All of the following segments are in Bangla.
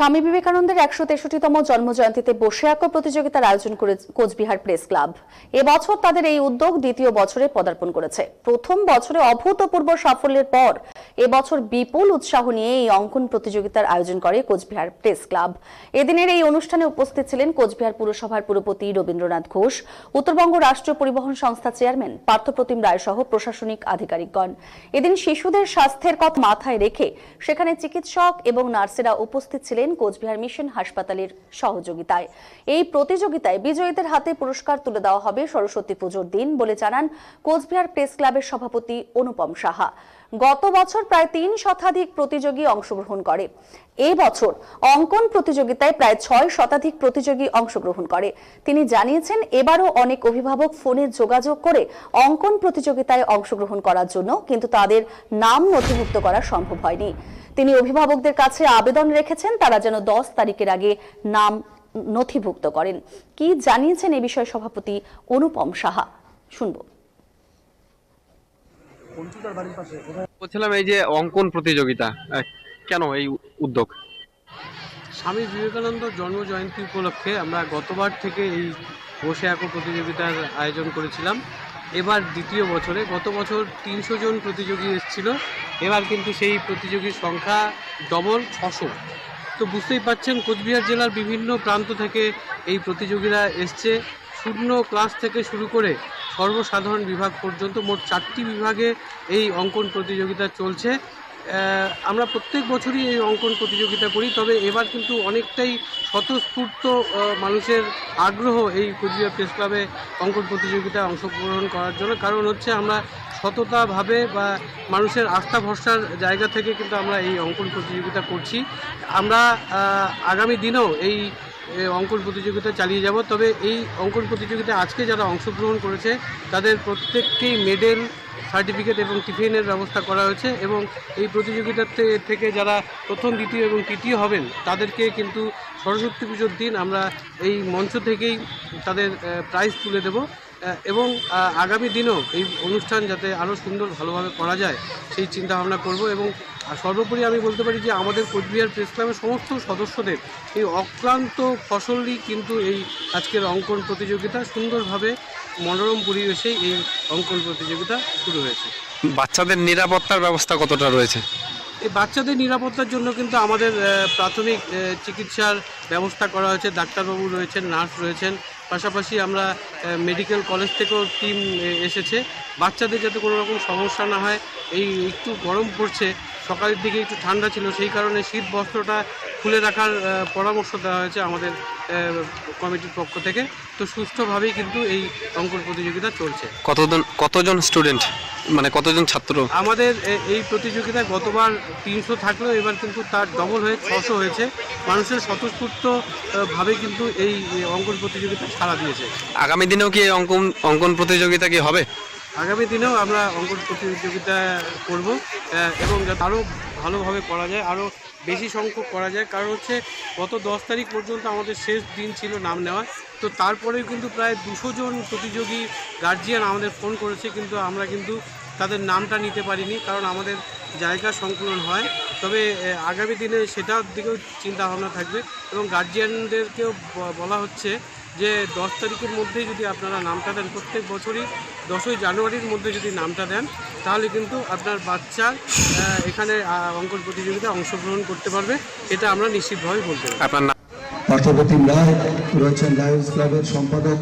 স্বামী বিবেকানন্দের একশো তেষট্টিতম জন্মজয়ন্তীতে বসে আঁকো প্রতিযোগিতার আয়োজন করে কোচবিহার প্রেস ক্লাব। এবছর তাদের এই উদ্যোগ দ্বিতীয় বছরে পদার্পণ করেছে। প্রথম বছরে অভূতপূর্ব সাফল্যের পর এবছর বিপুল উৎসাহ নিয়ে এই অঙ্কন প্রতিযোগিতার আয়োজন করে কোচবিহার প্রেস ক্লাব। এদিনের এই অনুষ্ঠানে উপস্থিত ছিলেন কোচবিহার পুরসভার পুরপতি রবীন্দ্রনাথ ঘোষ, উত্তরবঙ্গ রাষ্ট্রীয় পরিবহন সংস্থা চেয়ারম্যান পার্থপ্রতিম রায় সহ প্রশাসনিক আধিকারিকগণ। এদিন শিশুদের স্বাস্থ্যের কথা মাথায় রেখে সেখানে চিকিৎসক এবং নার্সেরা উপস্থিত ছিলেন কোচবিহার মিশন হাসপাতালের সহযোগিতায়। এই প্রতিযোগিতায় বিজয়ীদের হাতে পুরস্কার তুলে দেওয়া হবে সরস্বতী পুজোর দিন বলে জানান কোচবিহার প্রেস ক্লাবের সভাপতি অনুপম সাহা। গত বছর প্রায় তিন শতাধিক প্রতিযোগী অংশগ্রহণ করে। এই বছর অঙ্কন প্রতিযোগিতায় প্রায় ছয় শতাধিক প্রতিযোগী অংশগ্রহণ করে। তিনি জানিয়েছেন, এবারও অনেক অভিভাবক ফোনে যোগাযোগ করে অঙ্কন প্রতিযোগিতায় অংশগ্রহণ করার জন্য, কিন্তু তাদের নাম নথিভুক্ত করা সম্ভব হয়নি। তিনি অভিভাবকদের কাছে আবেদন রেখেছেন তারা যেন দশ তারিখের আগে নাম নথিভুক্ত করেন। কি জানিয়েছেন এ বিষয়ে সভাপতি অনুপম সাহা? শুনব। বলছিলাম এই যে অঙ্কন প্রতিযোগিতা কেন এই উদ্যোগ? স্বামী বিবেকানন্দ জন্ম জয়ন্তী উপলক্ষে আমরা গতবার থেকে এই বসে আঁকো প্রতিযোগিতার আয়োজন করেছিলাম। এবার দ্বিতীয় বছরে, গত বছর তিনশো জন প্রতিযোগী এসেছিল, এবার কিন্তু সেই প্রতিযোগীর সংখ্যা ডবল ছশো। তো বুঝতেই পাচ্ছেন কোচবিহার জেলার বিভিন্ন প্রান্ত থেকে এই প্রতিযোগীরা এসছে। শূন্য ক্লাস থেকে শুরু করে সর্বসাধারণ বিভাগ পর্যন্ত মোট চারটি বিভাগে এই অঙ্কন প্রতিযোগিতা চলছে। আমরা প্রত্যেক বছরই এই অঙ্কন প্রতিযোগিতা করি, তবে এবার কিন্তু অনেকটাই স্বতঃস্ফূর্ত মানুষের আগ্রহ এই কোচবিহার প্রেস ক্লাবে অঙ্কন প্রতিযোগিতায় অংশগ্রহণ করার জন্য। কারণ হচ্ছে আমরা সততাভাবে বা মানুষের আস্থা ভরসার জায়গা থেকে কিন্তু আমরা এই অঙ্কন প্রতিযোগিতা করছি। আমরা আগামী দিনেও এই অঙ্কন প্রতিযোগিতা চালিয়ে যাব, তবে এই অঙ্কন প্রতিযোগিতায় আজকে যারা অংশগ্রহণ করেছে, তাদের প্রত্যেককেই মেডেল সার্টিফিকেট এবং টিফিনের ব্যবস্থা করা হয়েছে এবং এই প্রতিযোগিতার থেকে যারা প্রথম, দ্বিতীয় এবং তৃতীয় হবেন, তাদেরকে কিন্তু সরস্বতী পুজোর দিন আমরা এই মঞ্চ থেকেই তাদের প্রাইজ তুলে দেব। এবং আগামী দিনেও এই অনুষ্ঠান যাতে আরও সুন্দর ভালোভাবে করা যায়, সেই চিন্তা ভাবনা করব এবং সর্বোপরি আমি বলতে পারি যে আমাদের কোচবিহার প্রেস ক্লাবের সমস্ত সদস্যদের এই অক্লান্ত ফসলই কিন্তু এই আজকের অঙ্কন প্রতিযোগিতা সুন্দরভাবে মনোরম পরিবেশেই এই অঙ্কন প্রতিযোগিতা শুরু হয়েছে। বাচ্চাদের নিরাপত্তার ব্যবস্থা কতটা রয়েছে? এই বাচ্চাদের নিরাপত্তার জন্য কিন্তু আমাদের প্রাথমিক চিকিৎসার ব্যবস্থা করা হয়েছে। ডাক্তারবাবু রয়েছেন নার্স রয়েছেন। পাশাপাশি আমরা মেডিকেল কলেজ থেকেও টিম এসেছে। বাচ্চাদের যাতে কোনো রকম সমস্যা না হয় এই একটু গরম পড়ছে সকালের দিকে একটু ঠান্ডা ছিল সেই কারণে শীত বস্ত্রটা খুলে রাখার পরামর্শ দেওয়া হয়েছে আমাদের কমিটির পক্ষ থেকে। তো সুষ্ঠুভাবেই কিন্তু এই অঙ্কন প্রতিযোগিতা চলছে। কতজন কতজন স্টুডেন্ট মানে কতজন ছাত্র? আমাদের এই প্রতিযোগিতায় গতবার তিনশো থাকলেও এবার কিন্তু তার ডবল হয়ে ছশো হয়েছে। মানুষের স্বতঃস্ফূর্ত আহ, ভাবে কিন্তু এই অঙ্কন প্রতিযোগিতা সাড়া দিয়েছে। আগামী দিনেও কি এই অঙ্কন অঙ্কন প্রতিযোগিতা কি হবে? আগামী দিনেও আমরা অঙ্কন প্রতিযোগিতা করব এবং আরও ভালোভাবে করা যায় আরও বেশি সংখ্যক করা যায়। কারণ হচ্ছে, গত দশ তারিখ পর্যন্ত আমাদের শেষ দিন ছিল নাম নেওয়ার তো তারপরেও কিন্তু প্রায় দুশো জন প্রতিযোগী গার্জিয়ান আমাদের ফোন করেছে, কিন্তু আমরা কিন্তু তাদের নামটা নিতে পারিনি, কারণ আমাদের জায়গা সংকুলন হয়। তবে আগামী দিনে সেটার দিকেও চিন্তা ভাবনা থাকবে, এবং গার্জিয়ানদেরকেও বলা হচ্ছে যে দশ তারিখের মধ্যেই যদি আপনারা নামটা দেন প্রত্যেক বছরই দশই জানুয়ারির মধ্যে যদি নামটা দেন তাহলে কিন্তু আপনার বাচ্চা এখানে অঙ্কন প্রতিযোগিতায় অংশগ্রহণ করতে পারবে। এটা আমরা নিশ্চিতভাবে বলতে পারি। আপনার নাম? পার্থপ্রতিম রায় রয়েছেন লায়ন্স ক্লাবের সম্পাদক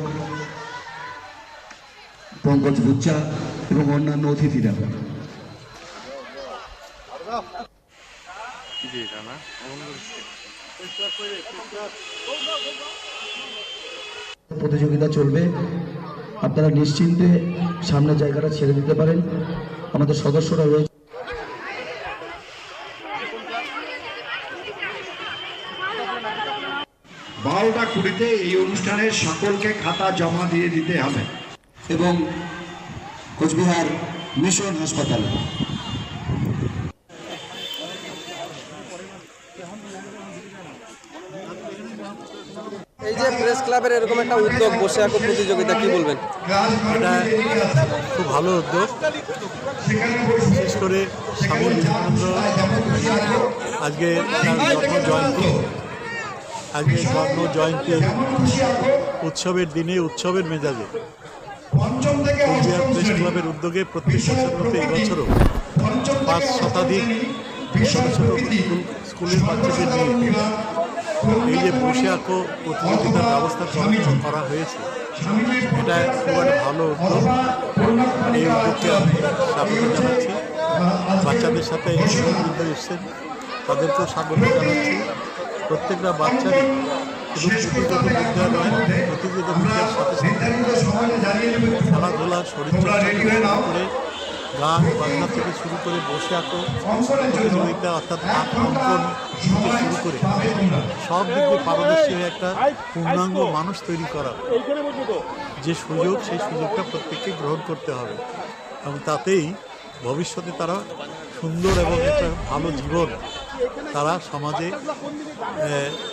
পঙ্কজ বুচ্চা এবং অন্যান্য অতিথিরা। প্রতিযোগিতা চলবে। আপনারা নিশ্চিন্তে সামনে জায়গাটা ছেড়ে দিতে পারেন। আমাদের সদস্যরা রয়েছে। বারোটা কুড়িতে এই অনুষ্ঠানের সকলকে খাতা জমা দিয়ে দিতে হবে। এবং কোচবিহার মিশন হাসপাতাল। যে প্রেস ক্লাবের এরকম একটা উদ্যোগ বসে আঁকো প্রতিযোগিতা কি বলবেন? এটা খুব ভালো উদ্যোগ। বিশেষ করে স্বামী আজকে জন্ম জয়ন্তী আজকে জন্ম জয়ন্তী উৎসবের দিনে উৎসবের মেজাজে। কোচবিহার প্রেস ক্লাবের উদ্যোগে প্রত্যেক বছর মতো এবছরও পাঁচ শতাধিক ছোট স্কুলের বাচ্চাদের নিয়ে এই যে বসে আঁকো প্রতিযোগিতার ব্যবস্থা করা- হয়েছে এটা খুব একটা ভালো উদ্যোগ। এই উদ্যোগকে আমি স্বাগত জানাচ্ছি। বাচ্চাদের সাথে এসছেন তাদেরকেও স্বাগত জানাচ্ছি। প্রত্যেকটা বাচ্চারই শুধু পুঁথিগত বিদ্যা নয় বিদ্যার সাথে খেলাধুলা শরীরচর্চা থেকে করে গান বাজনা থেকে শুরু করে বসে আঁকো। প্রতিযোগিতা অর্থাৎ আঁক অঙ্কন থেকে শুরু করে সব দিক দিয়ে পারদর্শী হয়ে একটা পূর্ণাঙ্গ মানুষ তৈরি করা। যে সুযোগ, সেই সুযোগটা প্রত্যেককে গ্রহণ করতে হবে। এবং তাতেই ভবিষ্যতে তারা সুন্দর এবং একটা ভালো জীবন তারা সমাজে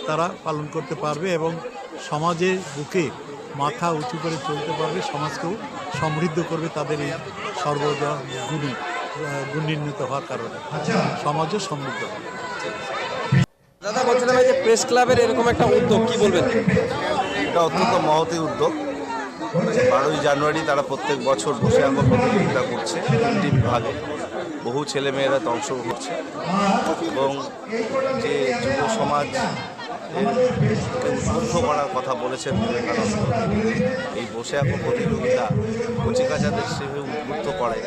তারা পালন করতে পারবে এবং সমাজের বুকে মাথা উঁচু করে চলতে পারবে সমাজকেও সমৃদ্ধ করবে তাদের এই সর্বদা গুণী আহ, গুণান্বিত হওয়ার কারণে। সমাজও সমৃদ্ধ হবে। দাদা বলছিলাম এই যে প্রেস ক্লাবের এরকম একটা উদ্যোগ কি বলবেন? এটা অত্যন্ত মহতি উদ্যোগ। বারোই জানুয়ারি তারা প্রত্যেক বছর বসে আঁকো প্রতিযোগিতা করছে তিনটি বিভাগে। বহু ছেলেমেয়েরা তো অংশগ্রহণ করছে। এবং যে যুব সমাজ উদ্বুদ্ধ করার কথা বলেছেন বিবেকানন্দ। এই বসে আঁকো প্রতিযোগিতা কচিকাচাদের সেভাবে উদ্বুদ্ধ করে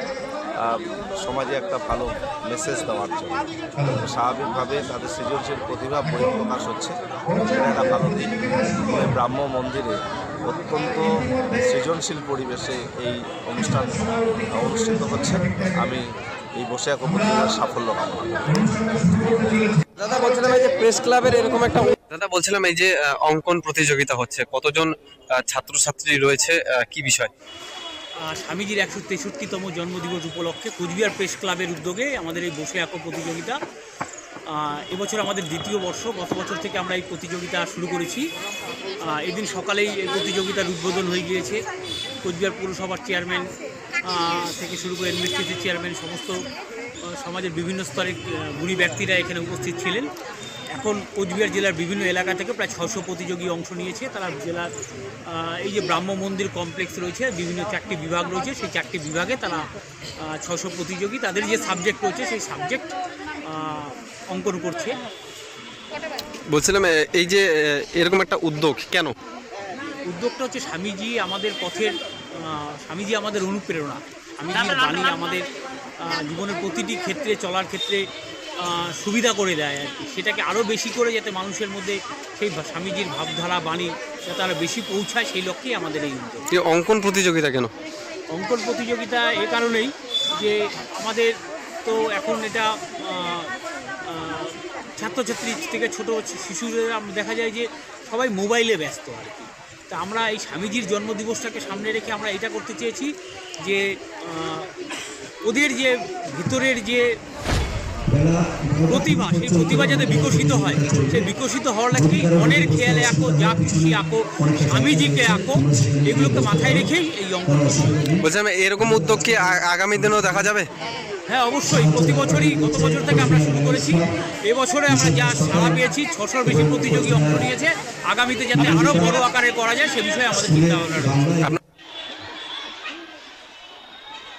সমাজে একটা ভালো মেসেজ দেওয়ার জন্য। স্বাভাবিকভাবে তাদের সৃজনশীল প্রতিভা পরিপ্রকাশ হচ্ছে। এটা একটা ভালো দিক। ব্রাহ্ম মন্দিরে অত্যন্ত সৃজনশীল পরিবেশে এই অনুষ্ঠান অনুষ্ঠিত হচ্ছে। আমি এই বসে উপজেলার সাফল্য কামনা দাদা, বলছিলাম যে প্রেস ক্লাবের এরকম একটা দাদা, বলছিলাম এই যে অঙ্কন প্রতিযোগিতা হচ্ছে, কতজন ছাত্রছাত্রী রয়েছে কি বিষয়? স্বামীজির একশো তেষট্টিতম জন্মদিবস উপলক্ষে কোচবিহার প্রেস ক্লাবের উদ্যোগে আমাদের এই বসে আঁকো প্রতিযোগিতা এবছর আমাদের দ্বিতীয় বর্ষ, গত বছর থেকে আমরা এই প্রতিযোগিতা শুরু করেছি। এদিন সকালেই এই প্রতিযোগিতার উদ্বোধন হয়ে গিয়েছে। কোচবিহার পৌরসভার চেয়ারম্যান থেকে শুরু করে এনবিসিসির চেয়ারম্যান, সমস্ত সমাজের বিভিন্ন স্তরের গুণী ব্যক্তিরা এখানে উপস্থিত ছিলেন। এখন কোচবিহার জেলার বিভিন্ন এলাকা থেকে প্রায় ছশো প্রতিযোগী অংশ নিয়েছে। তারা জেলার এই যে ব্রাহ্ম মন্দির কমপ্লেক্স রয়েছে বিভিন্ন চারটি বিভাগ রয়েছে সেই চারটি বিভাগে তারা ছশো প্রতিযোগী তাদের যে সাবজেক্ট রয়েছে সেই সাবজেক্ট অঙ্কন করছে। বলছিলাম এই যে এরকম একটা উদ্যোগ কেন? উদ্যোগটা হচ্ছে স্বামীজি আমাদের পথের স্বামীজি আমাদের অনুপ্রেরণা। স্বামীজির বাণী আমাদের জীবনের প্রতিটি ক্ষেত্রে চলার ক্ষেত্রে সুবিধা করে দেয় আর কি। সেটাকে আরও বেশি করে যাতে মানুষের মধ্যে সেই স্বামীজির ভাবধারা বাণী যাতে আরও বেশি পৌঁছায় সেই লক্ষ্যেই আমাদের এই উদ্যোগ। অঙ্কন প্রতিযোগিতা কেন? অঙ্কন প্রতিযোগিতা এ কারণেই যে আমাদের তো এখন এটা ছাত্রছাত্রী থেকে ছোট শিশুদের আমরা দেখা যায় যে সবাই মোবাইলে ব্যস্ত আর কি। তা আমরা এই স্বামীজির জন্মদিবসটাকে সামনে রেখে আমরা এটা করতে চেয়েছি যে ওদের যে ভিতরের যে প্রতিভা সেই প্রতিভা যাতে বিকশিত হয় সেই বিকশিত হওয়ার লাগেই মনের খেয়ালে আঁকো যা খুশি আঁকো স্বামীজিকে আঁকো এগুলোকে মাথায় রেখেই এই অঙ্কন। বলছিলাম এরকম উদ্যোগ কি আগামী দিনেও দেখা যাবে? হ্যাঁ অবশ্যই। প্রতি বছরই গত বছর থেকে আমরা শুরু করেছি। এবছরে আমরা যা সাড়া পেয়েছি ছশোর বেশি প্রতিযোগী অংশ নিয়েছে। আগামীতে যাতে আরও বড় আকারে করা যায় সে বিষয়ে আমাদের চিন্তা ভাবনা রয়েছে।